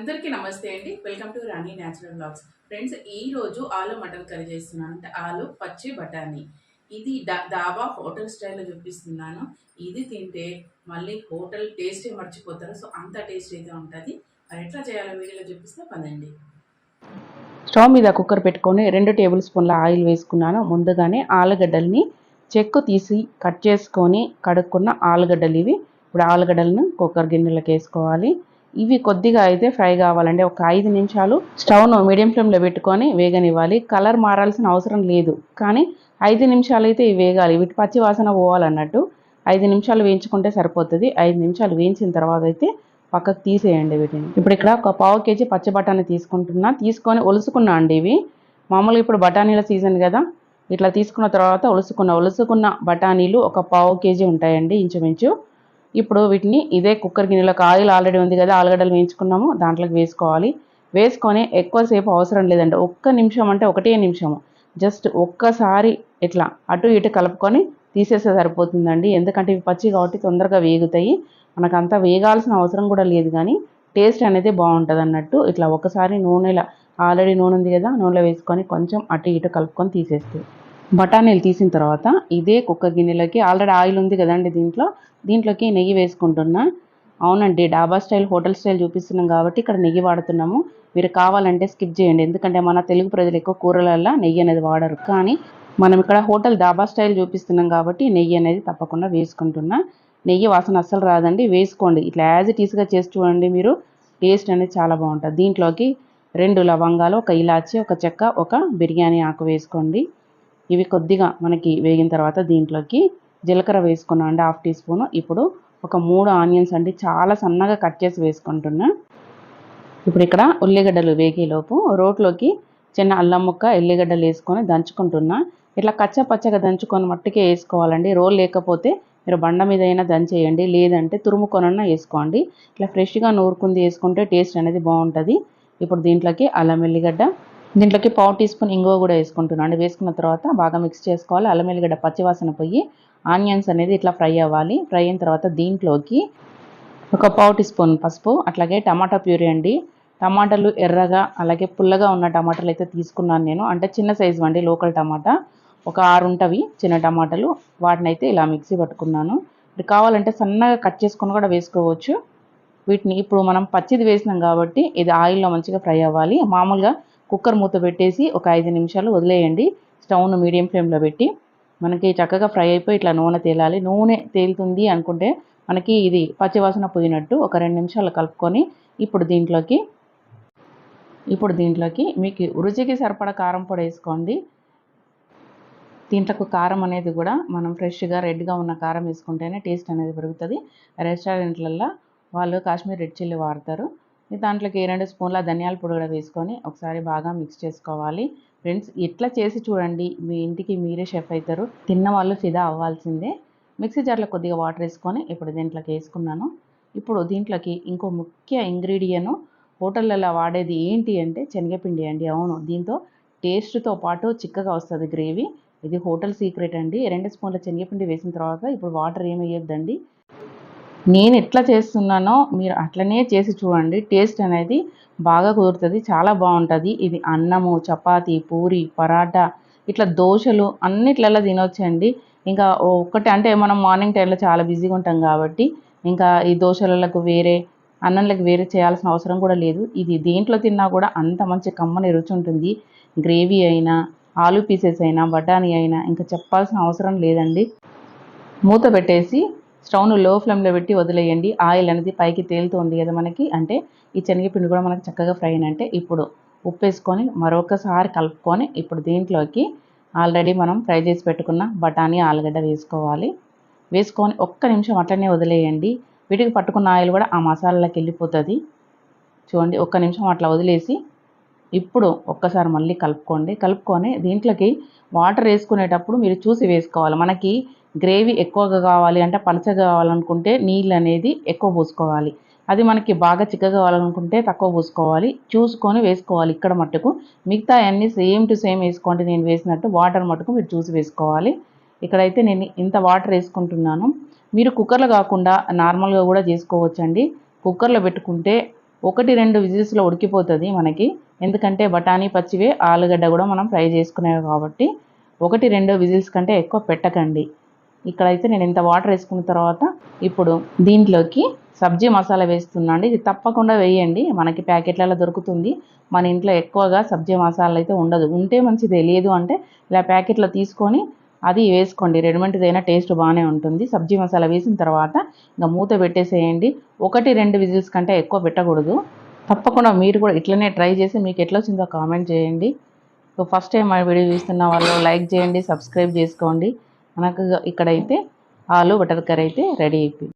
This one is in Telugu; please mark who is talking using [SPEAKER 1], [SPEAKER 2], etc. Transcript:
[SPEAKER 1] అందరికీ నమస్తే అండి. Welcome to Rani natural blogs friends ఈ రోజు ఆలు మటన్ కర్రీ చేస్తున్నాను. అంటే ఆలు పచ్చి బఠానీ. ఇది డా- దాబా హోటల్ స్టైల్లో చూపిస్తున్నాను. ఇది తింటే మళ్ళీ హోటల్ టేస్టే మర్చిపోతారు. సో అంత టేస్ట్ అయితే ఉంటుంది. మరి ఎట్లా చేయాలో వీడియోలో చూపిస్తే పదండి.
[SPEAKER 2] స్టవ్ మీద కుక్కర్ పెట్టుకొని రెండు టేబుల్ స్పూన్ల ఆయిల్ వేసుకున్నాను. ముందుగానే ఆలుగడ్డల్ని చెక్కు తీసి కట్ చేసుకొని కడుక్కున్న ఆలుగడ్డలు ఇవి. ఇప్పుడు ఆలుగడ్డలను కుక్కర్ గిన్నెలోకి వేసుకోవాలి. ఇవి కొద్దిగా అయితే ఫ్రై కావాలండి. ఒక ఐదు నిమిషాలు స్టవ్ను మీడియం ఫ్లేమ్లో పెట్టుకొని వేగనివ్వాలి. కలర్ మారాల్సిన అవసరం లేదు. కానీ ఐదు నిమిషాలు అయితే ఇవి వేగాలి. వీటి పచ్చి వాసన పోవాలన్నట్టు ఐదు నిమిషాలు వేయించుకుంటే సరిపోతుంది. ఐదు నిమిషాలు వేయించిన తర్వాత అయితే పక్కకు తీసేయండి వీటిని. ఇప్పుడు ఇక్కడ ఒక పావు కేజీ పచ్చి బఠానీ తీసుకుంటున్నా. తీసుకొని ఒలుసుకున్నా అండి ఇవి. మామూలుగా ఇప్పుడు బఠానీల సీజన్ కదా. ఇట్లా తీసుకున్న తర్వాత ఒలుసుకున్న ఒలుసుకున్న బఠానీలు ఒక పావు కేజీ ఉంటాయండి ఇంచుమించు. ఇప్పుడు వీటిని ఇదే కుక్కర్ గిన్నెలోకి ఆయిల్ ఆల్రెడీ ఉంది కదా ఆలుగడ్డలు వేయించుకున్నాము దాంట్లోకి వేసుకోవాలి. వేసుకొని ఎక్కువసేపు అవసరం లేదండి. ఒక్క నిమిషం అంటే ఒకటే నిమిషము. జస్ట్ ఒక్కసారి ఇట్లా అటు ఇటు కలుపుకొని తీసేస్తే సరిపోతుందండి. ఎందుకంటే ఇవి పచ్చి కాబట్టి తొందరగా వేగుతాయి. మనకు అంత వేగాల్సిన అవసరం కూడా లేదు కానీ టేస్ట్ అనేది బాగుంటుంది అన్నట్టు ఇట్లా ఒకసారి నూనెలో ఆల్రెడీ నూనె ఉంది కదా నూనెలో వేసుకొని కొంచెం అటు ఇటు కలుపుకొని తీసేస్తే. బఠానీలు తీసిన తర్వాత ఇదే కుక్క గిన్నెలోకి ఆల్రెడీ ఆయిల్ ఉంది కదండి దీంట్లో. దీంట్లోకి నెయ్యి వేసుకుంటున్నా. అవునండి డాబా స్టైల్ హోటల్ స్టైల్ చూపిస్తున్నాం కాబట్టి ఇక్కడ నెయ్యి వాడుతున్నాము. మీరు కావాలంటే స్కిప్ చేయండి. ఎందుకంటే మన తెలుగు ప్రజలు ఎక్కువ కూరలల్లో నెయ్యి అనేది వాడరు. కానీ మనం ఇక్కడ హోటల్ డాబా స్టైల్ చూపిస్తున్నాం కాబట్టి నెయ్యి అనేది తప్పకుండా వేసుకుంటున్నా. నెయ్యి వాసన అస్సలు రాదండి. వేసుకోండి. ఇట్లా యాజ్ ఇట్ ఈస్గా చేసి చూడండి మీరు. టేస్ట్ అనేది చాలా బాగుంటుంది. దీంట్లోకి రెండు లవంగాలు ఒక ఇలాచి ఒక చెక్క ఒక బిర్యానీ ఆకు వేసుకోండి. ఇవి కొద్దిగా మనకి వేగిన తర్వాత దీంట్లోకి జీలకర్ర వేసుకున్నాం అండి హాఫ్ టీ స్పూన్. ఇప్పుడు ఒక మూడు ఆనియన్స్ అండి చాలా సన్నగా కట్ చేసి వేసుకుంటున్నా. ఇప్పుడు ఇక్కడ ఉల్లిగడ్డలు వేగేలోపు రోట్లోకి చిన్న అల్లం ముక్క ఎల్లిగడ్డలు వేసుకొని దంచుకుంటున్నా. ఇట్లా కచ్చ పచ్చగా దంచుకొని మట్టుకే వేసుకోవాలండి. రోల్ లేకపోతే మీరు బండ మీద అయినా దంచేయండి లేదంటే తురుముకొనన్నా వేసుకోండి. ఇట్లా ఫ్రెష్గా నూరుకుంది వేసుకుంటే టేస్ట్ అనేది బాగుంటుంది. ఇప్పుడు దీంట్లోకి అల్లం ఎల్లిగడ్డ దీంట్లోకి పావు టీ స్పూన్ ఇంగువ కూడా వేసుకుంటున్నాను వేసుకున్న తర్వాత బాగా మిక్స్ చేసుకోవాలి. అల్లం ఎల్లిగడ్డ పచ్చివాసన పోయి ఆనియన్స్ అనేది ఇట్లా ఫ్రై అవ్వాలి. ఫ్రై అయిన తర్వాత దీంట్లోకి ఒక పావు టీ స్పూన్ పసుపు అట్లాగే టమాటా ప్యూరీ అండి. టమాటాలు ఎర్రగా అలాగే పుల్లగా ఉన్న టమాటాలు అయితే తీసుకున్నాను నేను. అంటే చిన్న సైజు అండి లోకల్ టమాటా. ఒక ఆరు ఉంటవి చిన్న టమాటాలు. వాటిని అయితే ఇలా మిక్సీ పట్టుకున్నాను. ఇప్పుడు కావాలంటే సన్నగా కట్ చేసుకొని కూడా వేసుకోవచ్చు. వీటిని ఇప్పుడు మనం పచ్చిది వేసినాం కాబట్టి ఇది ఆయిల్లో మంచిగా ఫ్రై అవ్వాలి. మామూలుగా కుక్కర్ మూత పెట్టేసి ఒక ఐదు నిమిషాలు వదిలేయండి. స్టవ్ను మీడియం ఫ్లేమ్లో పెట్టి మనకి చక్కగా ఫ్రై అయిపోయి ఇట్లా నూనె తేలాలి. నూనె తేలుతుంది అనుకుంటే మనకి ఇది పచ్చివాసన పోయినట్టు ఒక రెండు నిమిషాలు కలుపుకొని ఇప్పుడు దీంట్లోకి ఇప్పుడు దీంట్లోకి మీకు రుచికి సరిపడా కారం పొడి వేసుకోండి. దీంట్లోకి కారం అనేది కూడా మనం ఫ్రెష్గా రెడ్గా ఉన్న కారం వేసుకుంటేనే టేస్ట్ అనేది పెరుగుతుంది. రెస్టారెంట్లల్లో వాళ్ళు కాశ్మీర్ రెడ్ చిల్లీ వాడతారు. దాంట్లోకి రెండు స్పూన్ల ధనియాల పొడి కూడా వేసుకొని ఒకసారి బాగా మిక్స్ చేసుకోవాలి. ఫ్రెండ్స్ ఇట్లా చేసి చూడండి. మీ ఇంటికి మీరే షెఫ్ అవుతారు తిన్న వాళ్ళు ఫిదా అవ్వాల్సిందే. మిక్సీ జార్లో కొద్దిగా వాటర్ వేసుకొని ఇప్పుడు దీంట్లోకి వేసుకున్నాను. ఇప్పుడు దీంట్లోకి ఇంకో ముఖ్య ఇంగ్రీడియను హోటళ్ళలో వాడేది ఏంటి అంటే శనగపిండి అండి. అవును దీంతో టేస్ట్తో పాటు చిక్కగా వస్తుంది గ్రేవీ ఇది హోటల్ సీక్రెట్ అండి. రెండు స్పూన్ల శనగపిండి వేసిన తర్వాత ఇప్పుడు వాటర్ ఏమి వేయొద్దండి. నేను ఎట్లా చేస్తున్నానో మీరు అట్లనే చేసి చూడండి. టేస్ట్ అనేది బాగా కుదురుతుంది చాలా బాగుంటుంది. ఇది అన్నము చపాతి పూరి పరాటా ఇట్లా దోశలు అన్నిట్లలో తినొచ్చండి. ఇంకా ఒక్కటి అంటే మనం మార్నింగ్ టైంలో చాలా బిజీగా ఉంటాం కాబట్టి ఇంకా ఈ దోశలకు వేరే అన్నంలకు వేరే చేయాల్సిన అవసరం కూడా లేదు. ఇది దేంట్లో తిన్నా కూడా అంత మంచి కమ్మని రుచి ఉంటుంది. గ్రేవీ అయినా ఆలు పీసెస్ అయినా బఠానీ అయినా ఇంకా చెప్పాల్సిన అవసరం లేదండి. మూత పెట్టేసి స్టవ్ను లో ఫ్లేమ్లో పెట్టి వదిలేయండి. ఆయిల్ అనేది పైకి తేలుతుంది కదా మనకి. అంటే ఈ శనగపిండి కూడా మనకి చక్కగా ఫ్రై అయినంటే ఇప్పుడు ఉప్పు వేసుకొని మరొకసారి కలుపుకొని ఇప్పుడు దీంట్లోకి ఆల్రెడీ మనం ఫ్రై చేసి పెట్టుకున్న బఠానీ ఆలుగడ్డ వేసుకోవాలి. వేసుకొని ఒక్క నిమిషం అట్లనే వదిలేయండి. వీటికి పట్టుకున్న ఆయిల్ కూడా ఆ మసాలాలకు వెళ్ళిపోతుంది. చూడండి ఒక్క నిమిషం అట్లా వదిలేసి ఇప్పుడు ఒక్కసారి మళ్ళీ కలుపుకోండి. కలుపుకొని దీంట్లోకి వాటర్ వేసుకునేటప్పుడు మీరు చూసి వేసుకోవాలి. మనకి గ్రేవీ ఎక్కువగా కావాలి అంటే పలచగా కావాలనుకుంటే నీళ్ళు అనేది ఎక్కువ పోసుకోవాలి. అది మనకి బాగా చిక్కగా కావాలనుకుంటే తక్కువ పోసుకోవాలి. చూసుకొని వేసుకోవాలి. ఇక్కడ మట్టుకు మిగతా అన్నీ సేమ్ టు సేమ్ వేసుకోండి. నేను వేసినట్టు వాటర్ మట్టుకు మీరు చూసి వేసుకోవాలి. ఇక్కడైతే నేను ఇంత వాటర్ వేసుకుంటున్నాను. మీరు కుక్కర్లో కాకుండా నార్మల్గా కూడా చేసుకోవచ్చండి. కుక్కర్లో పెట్టుకుంటే ఒకటి రెండు విజిల్స్లో ఉడికిపోతుంది మనకి. ఎందుకంటే బఠానీ పచ్చివే ఆలుగడ్డ కూడా మనం ఫ్రై చేసుకునేవి కాబట్టి ఒకటి రెండు విజిల్స్ కంటే ఎక్కువ పెట్టకండి. ఇక్కడైతే నేను ఇంత వాటర్ వేసుకున్న తర్వాత ఇప్పుడు దీంట్లోకి సబ్జీ మసాలా వేస్తున్నా అండి ఇది తప్పకుండా వేయండి. మనకి ప్యాకెట్లలో దొరుకుతుంది. మన ఇంట్లో ఎక్కువగా సబ్జీ మసాలా అయితే ఉండదు. ఉంటే మంచిదే. లేదు అంటే ఇలా ప్యాకెట్లో తీసుకొని అది వేసుకోండి. రెడీమేడ్దైనా టేస్ట్ బాగానే ఉంటుంది. సబ్జీ మసాలా వేసిన తర్వాత ఇంకా మూత పెట్టేసేయండి. ఒకటి రెండు విజిల్స్ కంటే ఎక్కువ పెట్టకూడదు. తప్పకుండా మీరు కూడా ఇట్లనే ట్రై చేసి మీకు ఎట్లా వచ్చిందో కామెంట్ చేయండి. సో ఫస్ట్ టైం మా వీడియో చూస్తున్న వాళ్ళు లైక్ చేయండి సబ్స్క్రైబ్ చేసుకోండి. మనకు ఇక్కడైతే ఆలు బటర్ కర్రీ అయితే రెడీ అయిపోయింది.